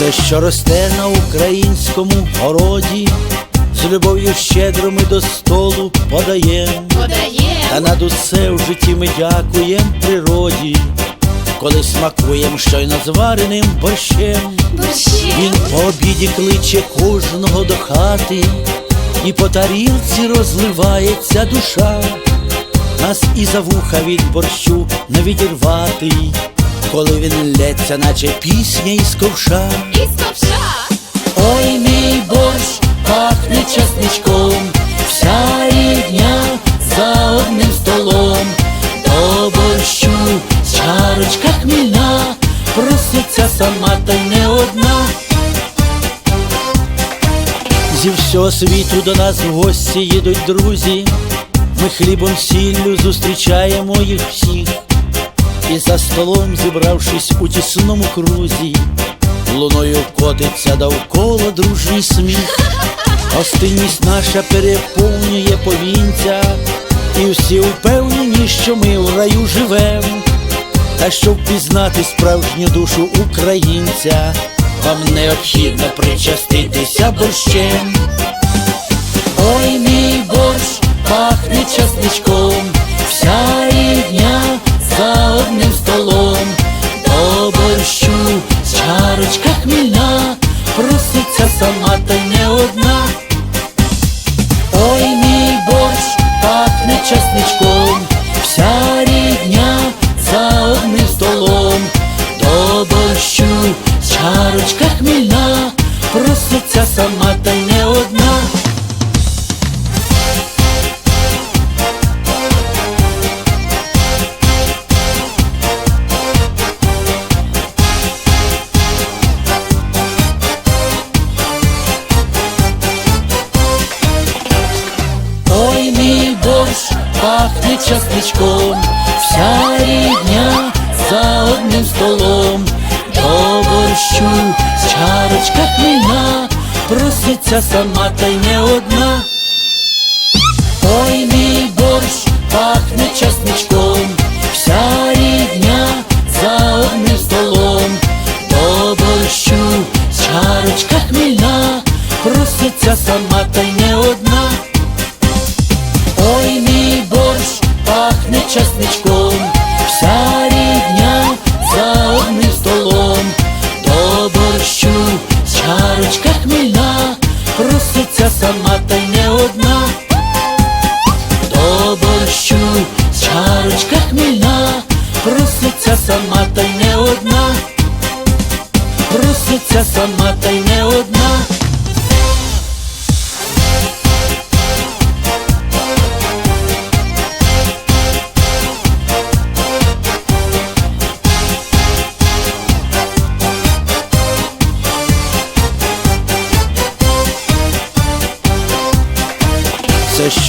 Все, що росте на українському городі, з любов'ю щедро ми до столу подаєм, Подає та над усе в житті ми дякуєм природі, коли смакуєм щойно звареним борщем. борщем. Він по обіді кличе кожного до хати, і по тарілці розливається душа. Нас і за вуха від борщу не відірвати, коли він лється, наче пісня із ковша. Із ковша. Ой, мій борщ пахне часничком, вся рідня за одним столом, до борщу чарочка хмільна, проситься сама та не одна. Зі всього світу до нас в гості їдуть друзі, ми хлібом сіллю зустрічаємо їх всіх, за столом, зібравшись у тісному крузі, луною котиться довкола дружній сміх. Гостинність наша переповнює повінця, і всі впевнені, що ми в раю живем. Та щоб пізнати справжню душу українця, вам необхідно причаститися борщем. Ой, мій борщ пахне часничком, вся сама ти не одна. Ой, мій борщ пахне часничком, вся рідня за одним столом, до борщу чарочка хмільна, проситься сама та не одна. Пахне вся рідня за одним столом, до борщу чарочка хмільна, проситься сама та й не одна. Ой, мій борщ пахне часничком, вся рідня за одним столом, до борщу чарочка хмільна, проситься сама та й чарочка хмільна, проситься сама та не одна. До борщу чарочка хмільна, проситься сама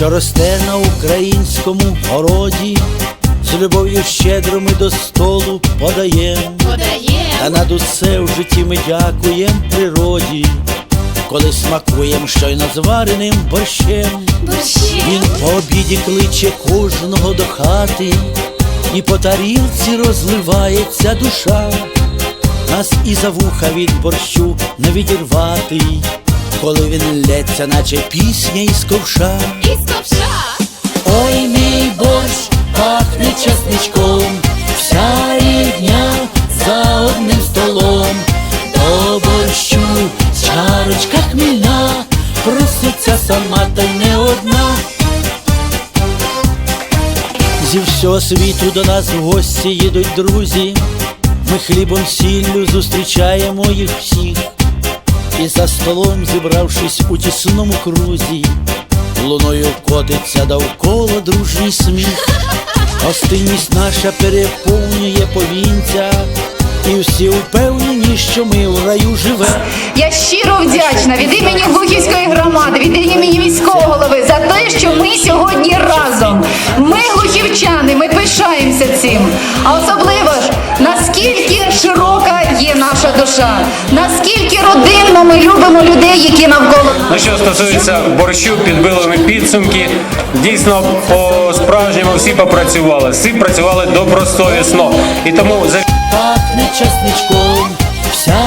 що росте на українському городі, з любов'ю щедро ми до столу подаєм, Подає та над усе в житті ми дякуєм природі, коли смакуєм щойно звареним борщем. борщем. Він по обіді кличе кожного до хати, і по тарілці розливається душа. Нас і за вуха від борщу не відірвати, коли він лється, наче пісня із ковша. Із ковша. Ой, мій борщ пахне часничком, вся рідня за одним столом, до борщу чарочка хмільна, проситься сама та й не одна. Зі всього світу до нас в гості їдуть друзі, ми хлібом сіллю зустрічаємо їх всіх, і за столом, зібравшись у тісному крузі, луною котиться довкола дружній сміх. Гостинність наша переповнює повінця, і всі впевнені, що ми в раю живемо. Я щиро вдячна від імені Глухівської громади, від імені міського голови за те, що ми сьогодні душа, наскільки родинно ми любимо людей, які навколо. Ну що стосується борщу, підбили ми підсумки. Дійсно, по справжньому всі попрацювали. Всі працювали добросовісно. І тому за пахне часничком, вся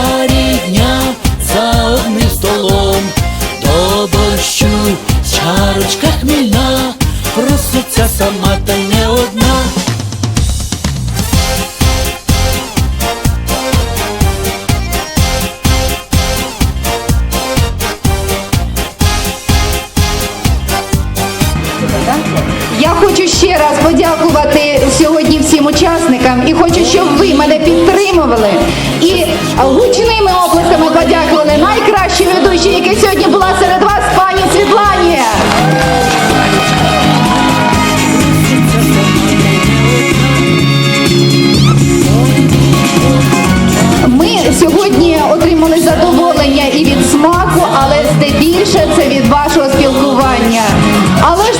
учасникам і хочу, щоб ви мене підтримували і гучними оплесками подякували найкращій ведучій, яка сьогодні була серед вас, пані Світлані. Ми сьогодні отримали задоволення і від смаку, але здебільше це від вашого спілкування. Але ж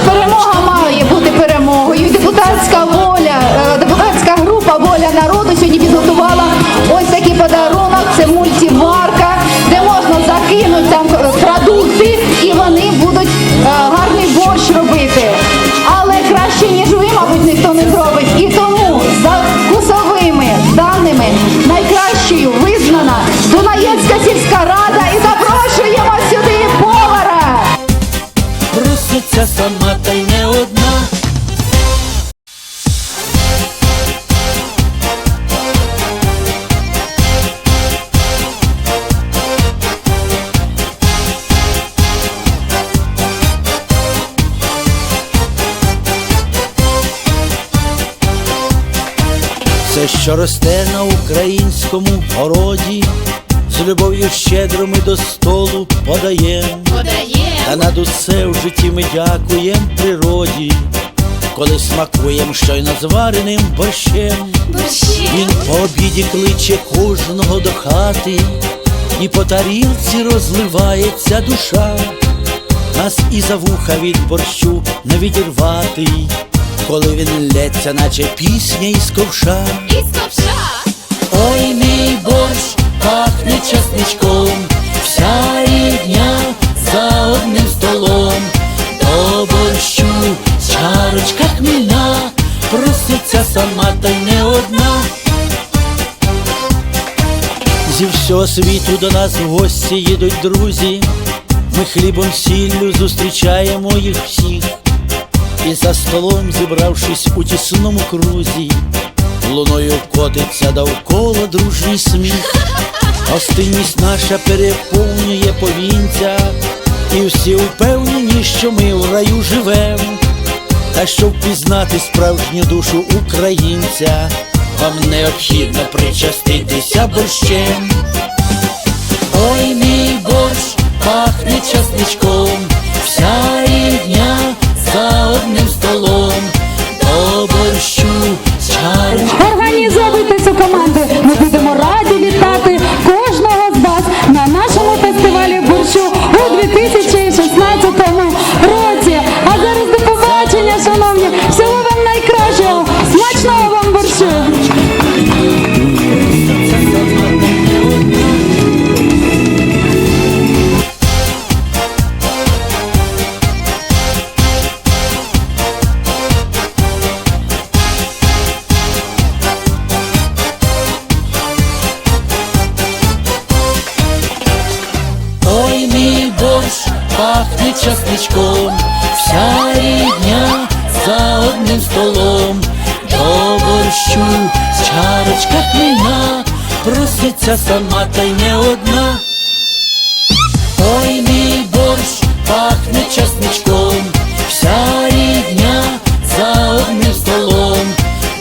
що росте на українському городі, з любов'ю щедро ми до столу подаєм. Та над усе в житті ми дякуєм природі, коли смакуєм щойно звареним борщем. Борщі. Він по обіді кличе кожного до хати, і по тарілці розливається душа. Нас і за вуха від борщу не відірвати, коли він лється, наче пісня із ковша. Із ковша. Ой, мій борщ пахне часничком, вся рідня за одним столом, до борщу чарочка хмільна, проситься сама та й не одна. Зі всього світу до нас в гості їдуть друзі, ми хлібом сіллю зустрічаємо їх всіх, і за столом, зібравшись у тісному крузі, луною котиться довкола дружній сміх. Гостинність наша переповнює повінця, і всі впевнені, що ми в раю живем. Та щоб впізнати справжню душу українця, вам необхідно причаститися борщем. козачком, вся рідня за одним столом, до борщу з чарочка хміна, проситься сама та й не одна. Ой мій борщ пахне часничком, вся рідня за одним столом,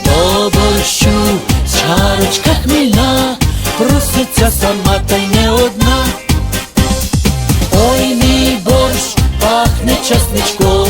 до борщу з чарочка хміна, проситься сама та й не одна. часничком